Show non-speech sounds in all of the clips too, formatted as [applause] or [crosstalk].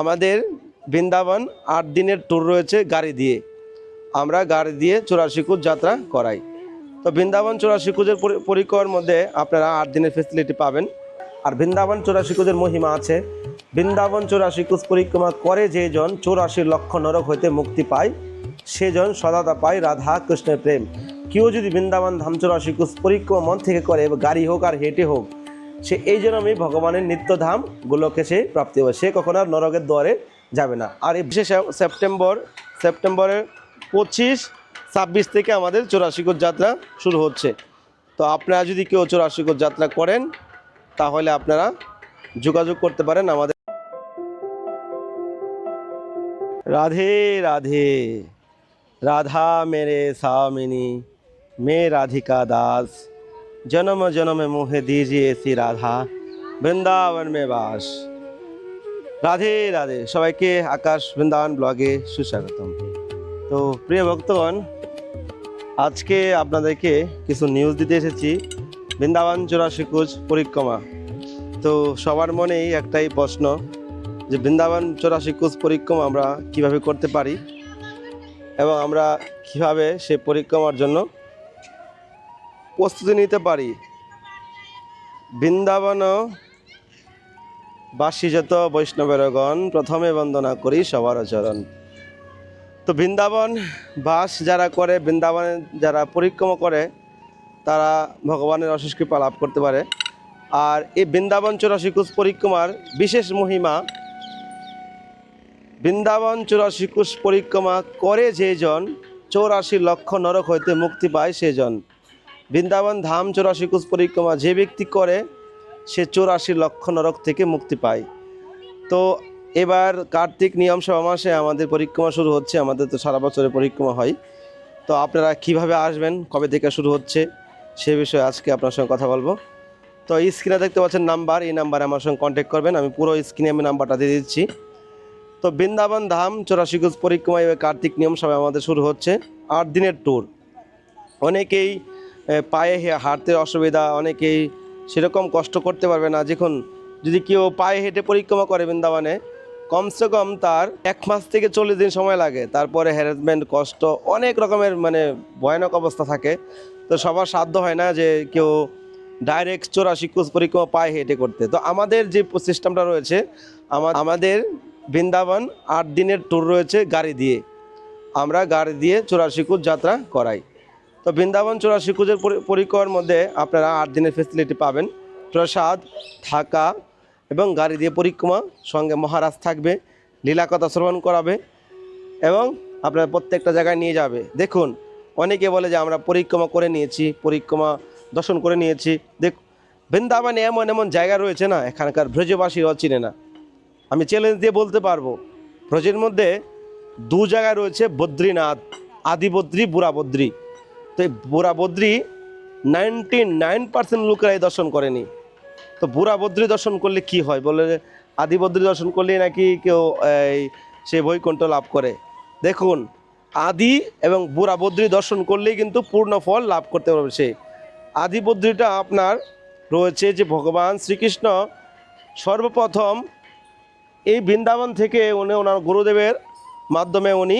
আমাদের বৃন্দাবন আট দিনের ট্যুর রয়েছে গাড়ি দিয়ে। আমরা গাড়ি দিয়ে চুরাশিকুজ যাত্রা করাই। তো বৃন্দাবন চুরাশিকুজের পরিকর মধ্যে আপনারা আট দিনের ফেসিলিটি পাবেন। আর বৃন্দাবন চুরাশিকুজের মহিমা আছে। বৃন্দাবন চুরাশিকুজ পরিক্রমা করে যেজন চৌরাশি লক্ষ নরক হইতে মুক্তি পায় সেজন সদাতা পায় রাধা কৃষ্ণের প্রেম। কেউ যদি বৃন্দাবন ধাম চুরাশিকুজ পরিক্রমা মন থেকে করে, গাড়ি হোক আর হেঁটে হোক সে এই জন্যই ভগবানের নিত্যধাম গুলোকে সে প্রাপ্তি হবে। সে কখনো আর নরকের দ্বারে যাবে না। আর এই বিশেষ সেপ্টেম্বর, সেপ্টেম্বরের পঁচিশ, ছাব্বিশ থেকে আমাদের চৌরাশিকোট যাত্রা শুরু হচ্ছে। তো আপনারা যদি কেউ চৌরাশিকোট যাত্রা করেন, তাহলে আপনারা যোগাযোগ করতে পারেন আমাদের। রাধে রাধে। রাধা মেরে স্বামিনী। মে রাধিকা দাস। जन्म जन्म मोहे दीजिए ऐसी রাধা বৃন্দাবন মে বাস রাধে রাধে সবাইকে আকাশ বৃন্দাবন ব্লগে সুস্বাগতম তো প্রিয় ভক্তগণ আজকে আপনাদেরকে কিছু নিউজ দিতে এসেছি বৃন্দাবন চৌরাশি কোচ পরিক্রমা তো সবার মনেই একটাই প্রশ্ন যে বৃন্দাবন চৌরাশি কোচ পরিক্রমা আমরা কিভাবে করতে পারি এবং আমরা কিভাবে সে পরিক্রমার জন্য প্রস্তুতি নিতে পারি। বৃন্দাবন বাসীযত বৈষ্ণবেরগণ, প্রথমে বন্দনা করি সবার আচরণ। তো বৃন্দাবন বাস যারা করে, বৃন্দাবনে যারা পরিক্রমা করে, তারা ভগবানের অশেষ কৃপা লাভ করতে পারে। আর এই বৃন্দাবন চৌরাশিকুশ পরিক্রমার বিশেষ মহিমা, বৃন্দাবন চৌরাশিকুশ পরিক্রমা করে যেজন চৌরাশি লক্ষ নরক হইতে মুক্তি পায় সেজন। বৃন্দাবন ধাম চৌরাশি কুশ পরিক্রমা যে ব্যক্তি করে, সে চৌরাশি লক্ষ নরক থেকে মুক্তি পায়। তো এবার কার্তিক নিয়ম সভা মাসে আমাদের পরিক্রমা শুরু হচ্ছে, আমাদের তো সারা বছরে পরিক্রমা হয়। তো আপনারা কীভাবে আসবেন, কবে থেকে শুরু হচ্ছে, সে বিষয়ে আজকে আপনার সঙ্গে কথা বলব। তো স্ক্রিনে দেখতে পাচ্ছেন নাম্বার, এই নাম্বারে আমার সঙ্গে কন্ট্যাক্ট করবেন, আমি পুরো স্ক্রিনে আমি নাম্বারটা দিয়ে দিচ্ছি। তো বৃন্দাবন ধাম চৌরাশি কুশ পরিক্রমা এবার কার্তিক নিয়ম সভা আমাদের শুরু হচ্ছে, আট দিনের ট্যুর অনেকেই পায়ে হাঁটতে অসুবিধা, অনেকেই সেরকম কষ্ট করতে পারবে না। যখন যদি কেউ পায়ে হেঁটে পরিক্রমা করে বৃন্দাবনে, কমসে কম তার এক মাস থেকে চল্লিশ দিন সময় লাগে। তারপরে হ্যারাসমেন্ট কষ্ট, অনেক রকমের মানে ভয়ানক অবস্থা থাকে। তো সবার সাধ্য হয় না যে কেউ ডাইরেক্ট চোরাশি কোচ পরিক্রমা পায়ে হেঁটে করতে। তো আমাদের যে সিস্টেমটা রয়েছে, আমা- আমাদের বৃন্দাবন আট দিনের ট্যুর রয়েছে গাড়ি দিয়ে। আমরা গাড়ি দিয়ে চৌরাশি যাত্রা করাই। তো বৃন্দাবন চৌরাশি কুজের পরিকর মধ্যে আপনারা আট দিনের ফেসিলিটি পাবেন। প্রসাদ, থাকা এবং গাড়ি দিয়ে পরিক্রমা সঙ্গে মহারাজ থাকবে লীলা কথা শ্রবণ করাবে এবং আপনার প্রত্যেকটা জায়গায় নিয়ে যাবে। দেখুন, অনেকে বলে যে আমরা পরিক্রমা করে নিয়েছি, পরিক্রমা দর্শন করে নিয়েছি। দেখ, বৃন্দাবনে এমন এমন জায়গা রয়েছে না, এখানকার ব্রজবাসীরাও চিনে না। আমি চ্যালেঞ্জ দিয়ে বলতে পারব, ব্রজের মধ্যে দু জায়গায় রয়েছে বদ্রীনাথ আদি বদ্রী বুড়া বদ্রী তো এই বুড়া বদ্রী নাইনটি নাইন পার্সেন্ট লোকেরাই দর্শন করেনি। তো বুড়া বদ্রী দর্শন করলে কি হয়? বলে আদি বদ্রী দর্শন করলে নাকি কেউ এই সে বৈকুণ্ঠ লাভ করে। দেখুন, আদি এবং বুড়া বদ্রী দর্শন করলেই কিন্তু পূর্ণ ফল লাভ করতে পারবে সে। আদি বদ্রীটা আপনার রয়েছে যে ভগবান শ্রীকৃষ্ণ সর্বপ্রথম এই বৃন্দাবন থেকে উনি ওনার গুরুদেবের মাধ্যমে উনি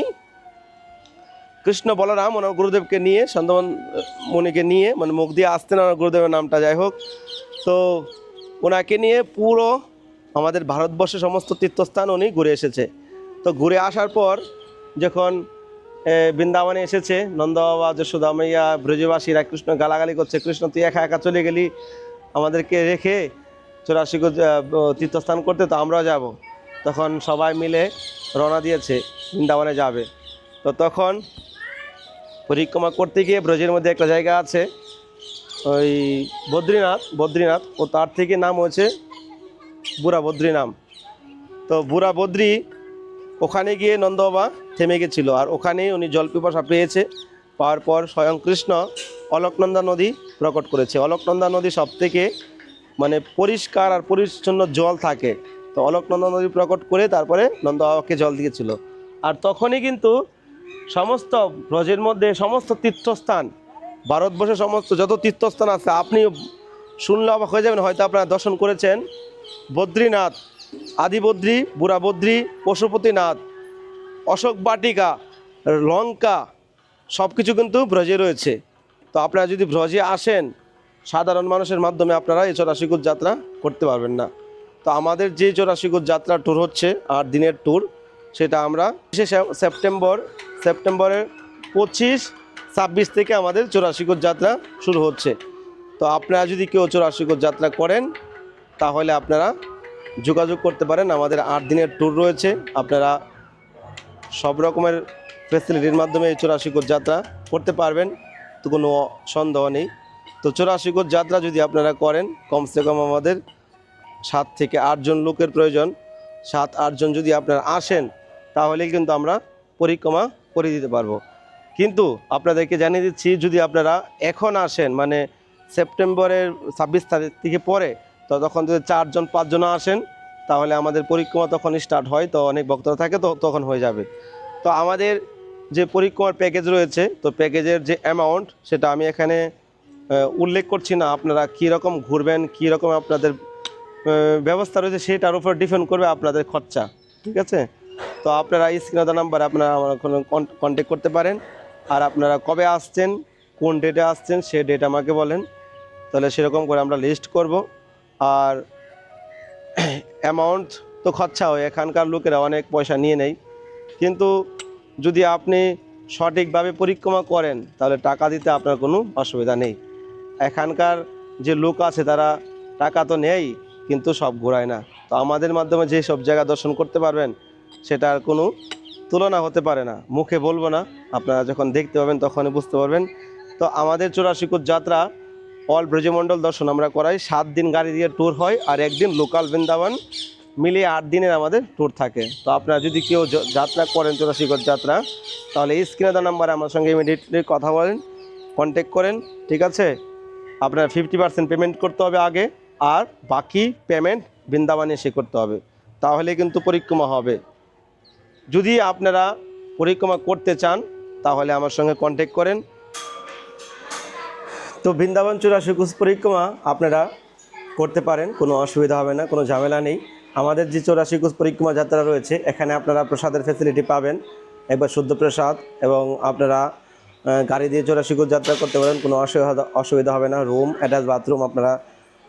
কৃষ্ণ বলরাম ওনার গুরুদেবকে নিয়ে, সন্দমন মুনিকে নিয়ে মানে মুখ দিয়ে আসতেন ওনার গুরুদেবের নামটা, যাই হোক। তো ওনাকে নিয়ে পুরো আমাদের ভারতবর্ষের সমস্ত তীর্থস্থান উনি ঘুরে এসেছে। তো ঘুরে আসার পর যখন বৃন্দাবনে এসেছে, নন্দবাবা, যশোদা মাইয়া ব্রজবাসীরা কৃষ্ণ গালাগালি করছে, কৃষ্ণ, তুই একা একা চলে গেলি? আমাদেরকে রেখে চৌরাশি তীর্থস্থান করতে, তো আমরাও যাব। তখন সবাই মিলে রওনা দিয়েছে, বৃন্দাবনে যাবে। তো তখন পরিক্রমা করতে গিয়ে ব্রজের মধ্যে একটা জায়গা আছে, ওই বদ্রীনাথ বদ্রীনাথ, ও তার থেকে নাম হচ্ছে বুড়া বদ্রী নাম। তো বুড়া বদ্রী ওখানে গিয়ে নন্দবাবা থেমে গেছিল আর ওখানেই উনি জল পিপাসা পেয়েছে, পাওয়ার পর স্বয়ং কৃষ্ণ অলকনন্দা নদী প্রকট করেছে। অলকনন্দা নদী সব থেকে মানে পরিষ্কার আর পরিচ্ছন্ন জল থাকে। তো অলকনন্দা নদী প্রকট করে তারপরে নন্দবাবাকে জল দিয়েছিল। আর তখনই কিন্তু সমস্ত ব্রজের মধ্যে সমস্ত তীর্থস্থান, ভারতবর্ষের সমস্ত যত তীর্থস্থান আছে আপনি শুনলে অবাক হয়ে যাবেন, হয়তো আপনারা দর্শন করেছেন। বদ্রীনাথ, আদিবদ্রী, বুড়াবদ্রী, পশুপতিনাথ, অশোক বাটিকা, লঙ্কা সব কিছু কিন্তু ব্রজে রয়েছে। তো আপনারা যদি ব্রজে আসেন, সাধারণ মানুষের মাধ্যমে আপনারা এই চৌরাশিকুর যাত্রা করতে পারবেন না। তো আমাদের যে চৌরাশিকুর যাত্রা ট্যুর হচ্ছে, আট দিনের ট্যুর সেটা আমরা সেপ্টেম্বর, সেপ্টেম্বরের পঁচিশ, ছাব্বিশ থেকে আমাদের চৌরাশিকুর যাত্রা শুরু হচ্ছে। তো আপনারা যদি কেউ চৌরাশিকুর যাত্রা করেন, তাহলে আপনারা যোগাযোগ করতে পারেন। আমাদের আট দিনের ট্যুর রয়েছে। আপনারা সব রকমের ফেসিলিটির মাধ্যমে এই চৌরাশিকোট যাত্রা করতে পারবেন। তো কোনো সন্দেহ নেই। তো চৌরাশিকোট যাত্রা যদি আপনারা করেন, কমসে কম আমাদের সাত থেকে আটজন লোকের প্রয়োজন। সাত, আটজন যদি আপনারা আসেন তাহলেই কিন্তু আমরা পরিক্রমা করে দিতে পারব। কিন্তু আপনাদেরকে জানিয়ে দিচ্ছি, যদি আপনারা এখন আসেন মানে সেপ্টেম্বরের ছাব্বিশ তারিখ থেকে পরে, তো তখন যদি চারজন, পাঁচজন আসেন, তাহলে আমাদের পরিক্রমা তখন স্টার্ট হয়, তো অনেক ভক্তরা থাকে, তো তখন হয়ে যাবে। তো আমাদের যে পরিক্রমার প্যাকেজ রয়েছে, তো প্যাকেজের যে অ্যামাউন্ট সেটা আমি এখানে উল্লেখ করছি না, আপনারা কী রকম ঘুরবেন, কী রকম আপনাদের ব্যবস্থা রয়েছে, সেটার উপর ডিপেন্ড করবে আপনাদের খরচা, ঠিক আছে? তো আপনারা স্ক্রিনে নাম্বার আপনারা আমার কোনো কন্ট্যাক্ট করতে পারেন। আর আপনারা কবে আসছেন, কোন ডেটে আসছেন, সে ডেট আমাকে বলেন। তাহলে সেরকম করে আমরা লিস্ট করব। আর [clears throat] অ্যামাউন্ট তো খরচা হয়, এখানকার লোকেরা অনেক পয়সা নিয়ে নেয়। কিন্তু যদি আপনি সঠিকভাবে পরিক্রমা করেন, তাহলে টাকা দিতে আপনার কোনো অসুবিধা নেই। এখানকার যে লোক আছে, তারা টাকা তো নেই কিন্তু সব ঘোরায় না। তো আমাদের মাধ্যমে যে সব জায়গা দর্শন করতে পারবেন সেটার কোনো তুলনা হতে পারে না। মুখে বলব না, আপনারা যখন দেখতে পাবেন তখনই বুঝতে পারবেন। তো আমাদের চৌরাশিকুর যাত্রা অল ব্রজমণ্ডল দর্শন আমরা করাই। সাত দিন গাড়ি দিয়ে ট্যুর হয় আর একদিন লোকাল বৃন্দাবন মিলিয়ে আট দিনের আমাদের ট্যুর থাকে। তো আপনারা যদি কেউ যাত্রা করেন চৌরাশিকর যাত্রা, তাহলে এই স্ক্রিনে দেওয়া নাম্বারে আমার সঙ্গে ইমিডিয়েটলি কথা বলেন কন্ট্যাক্ট করেন, ঠিক আছে? আপনার ফিফটি পার্সেন্ট পেমেন্ট করতে হবে আগে, আর বাকি পেমেন্ট বৃন্দাবনে এসে করতে হবে। তাহলে কিন্তু পরিক্রমা হবে। যদি আপনারা পরিক্রমা করতে চান, তাহলে আমার সঙ্গে কন্ট্যাক্ট করেন। তো বৃন্দাবন চুরাশি কুশ পরিক্রমা আপনারা করতে পারেন, কোনো অসুবিধা হবে না, কোনো ঝামেলা নেই। আমাদের যে চৌরাশি কুশ পরিক্রমা যাত্রা রয়েছে, এখানে আপনারা প্রসাদের ফেসিলিটি পাবেন। একবার শুদ্ধ প্রসাদ এবং আপনারা গাড়ি দিয়ে চৌরাশি কুশ যাত্রা করতে পারেন, কোনো অসুবিধা অসুবিধা হবে না। রুম, অ্যাটাচ বাথরুম আপনারা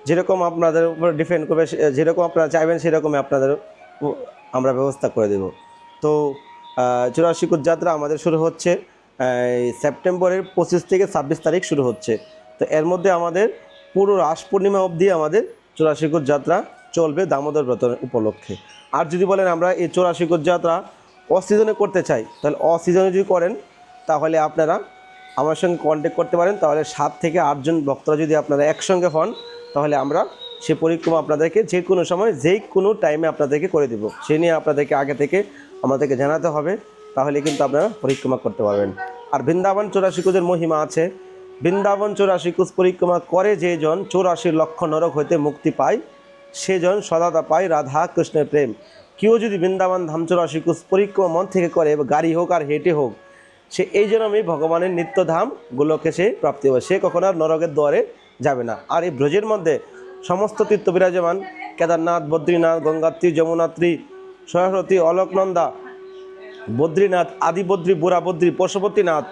যেরকম আপনাদের উপর ডিপেন্ড করবে যেরকম আপনারা চাইবেন, সেরকমই আপনাদের আমরা ব্যবস্থা করে দেব। তো চৌরাশি কুশ যাত্রা আমাদের শুরু হচ্ছে সেপ্টেম্বরের পঁচিশ থেকে ছাব্বিশ তারিখ শুরু হচ্ছে। তো এর মধ্যে আমাদের পুরো রাস পূর্ণিমা অবধি আমাদের চৌরাশিকর যাত্রা চলবে দামোদর ব্রত উপলক্ষে। আর যদি বলেন আমরা এই চৌরাশিকর যাত্রা অসিজনে করতে চাই, তাহলে অসিজনে যদি করেন, তাহলে আপনারা আমার সঙ্গে কন্ট্যাক্ট করতে পারেন। তাহলে সাত থেকে আটজন ভক্তরা যদি আপনারা একসঙ্গে হন, তাহলে আমরা সে পরিক্রমা আপনাদেরকে যে কোনো সময়, যে কোনো টাইমে আপনাদেরকে করে দেব। সে নিয়ে আপনাদেরকে আগে থেকে আমাদেরকে জানাতে হবে, তাহলে কিন্তু আপনারা পরিক্রমা করতে পারবেন। আর বৃন্দাবন চৌরাশি কুজের মহিমা আছে। বৃন্দাবন চৌরাশি কুজ পরিক্রমা করে যে জন চৌরাশি লক্ষ নরক হইতে মুক্তি পায় সেজন সদাতা পায় রাধা কৃষ্ণের প্রেম। কেউ যদি বৃন্দাবন ধাম চৌরাশি কুজ পরিক্রমা মন থেকে করে, গাড়ি হোক আর হেঁটে হোক, সে এই জন্যই ভগবানের নিত্যধাম গুলোকে সে প্রাপ্তি হবে। সে কখনো আর নরকের দ্বারে যাবে না। আর এই ব্রজের মধ্যে সমস্ত তীর্থ বিরাজমান কেদারনাথ, বদ্রীনাথ, গঙ্গাত্রী, যমুনাত্রী সরস্বতী অলোকনন্দা, বদ্রীনাথ আদি বদ্রী বুড়া বদ্রী পশুপতিনাথ,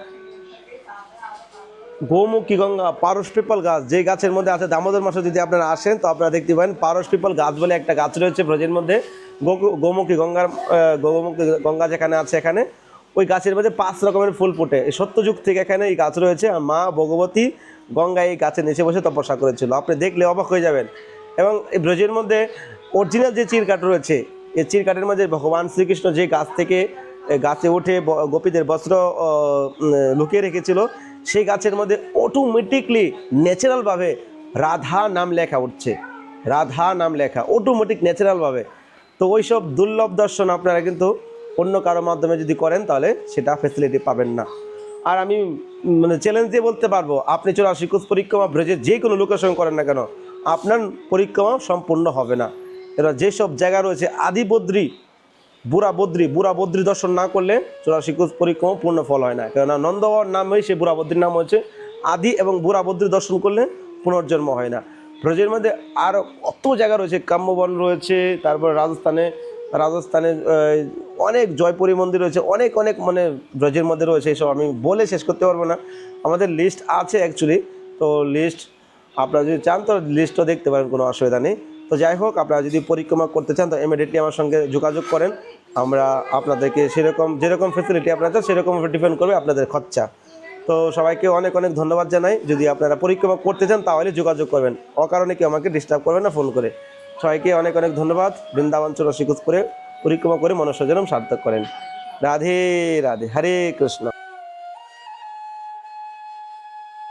গৌমুখী গঙ্গা, পারস পিপল গাছ যে গাছের মধ্যে আছে দামোদর মাসে যদি আপনারা আসেন, তো আপনারা দেখতে পাবেন পারস পিপল গাছ বলে একটা গাছ রয়েছে ব্রজের মধ্যে। গৌমুখী গঙ্গার গৌমুখী গঙ্গা যেখানে আছে এখানে, ওই গাছের মধ্যে পাঁচ রকমের ফুল ফোটে। সত্যযুগ থেকে এখানে এই গাছ রয়েছে, আর মা ভগবতী গঙ্গা এই গাছের নিচে বসে তপস্যা করেছিল। আপনি দেখলে অবাক হয়ে যাবেন। এবং এই ব্রজের মধ্যে অরিজিনাল যে চিরকাঠ রয়েছে এই চিরকাঠের মধ্যে ভগবান শ্রীকৃষ্ণ যে গাছ থেকে গাছে উঠে গোপীদের বস্ত্র লুকিয়ে রেখেছিল, সেই গাছের মধ্যে অটোমেটিকলি ন্যাচারালভাবে রাধা নাম লেখা উঠছে। রাধা নাম লেখা অটোমেটিক ন্যাচারালভাবে তো ওই সব দুর্লভ দর্শন আপনারা কিন্তু অন্য কারও মাধ্যমে যদি করেন, তাহলে সেটা ফেসিলিটি পাবেন না। আর আমি মানে চ্যালেঞ্জ দিয়ে বলতে পারব, আপনি চৌরাশি কোষ পরিক্রমা ব্রজের যে কোনো সঙ্গে করেন না কেন, আপনার পরিক্রমা সম্পূর্ণ হবে না। এবার যেসব জায়গা রয়েছে, আদি বদ্রী, বুড়া বদ্রী বুড়া বদ্রী দর্শন না করলে চৌরাশি কোষ পরিক্রমা পূর্ণ ফল হয় না। কেননা নন্দবর নাম হয়ে সে বুড়া বদ্রীর নাম হচ্ছে আদি এবং বুড়া বদ্রী দর্শন করলে পুনর্জন্ম হয় না। ব্রজের মধ্যে আরও কত জায়গা রয়েছে, কাম্যবন রয়েছে, তারপর রাজস্থানে রাজস্থানে অনেক জয়পুরী মন্দির রয়েছে, অনেক অনেক মানে ব্রজের মধ্যে রয়েছে, এসব আমি বলে শেষ করতে পারব না। আমাদের লিস্ট আছে অ্যাকচুয়ালি তো লিস্ট আপনারা যদি চান তো লিস্টও দেখতে পারেন, কোনো অসুবিধা নেই। তো যাই হোক, আপনারা যদি পরিক্রমা করতে চান, তো ইমিডিয়েটলি আমার সঙ্গে যোগাযোগ করেন। আমরা আপনাদেরকে সেরকম, যেরকম ফেসিলিটি আপনারা চান, সেরকম ডিপেন্ড করবে আপনাদের খরচা। তো সবাইকে অনেক অনেক ধন্যবাদ জানাই। যদি আপনারা পরিক্রমা করতে চান, তাহলে যোগাযোগ করবেন। অকারণে কেউ আমাকে ডিস্টার্ব করবেন না ফোন করে। সবাইকে অনেক অনেক ধন্যবাদ। বৃন্দাবন চৌরাশি করে পরিক্রমা করে মনুষ্যজনম সার্থক করেন। রাধে রাধে। হরে কৃষ্ণ।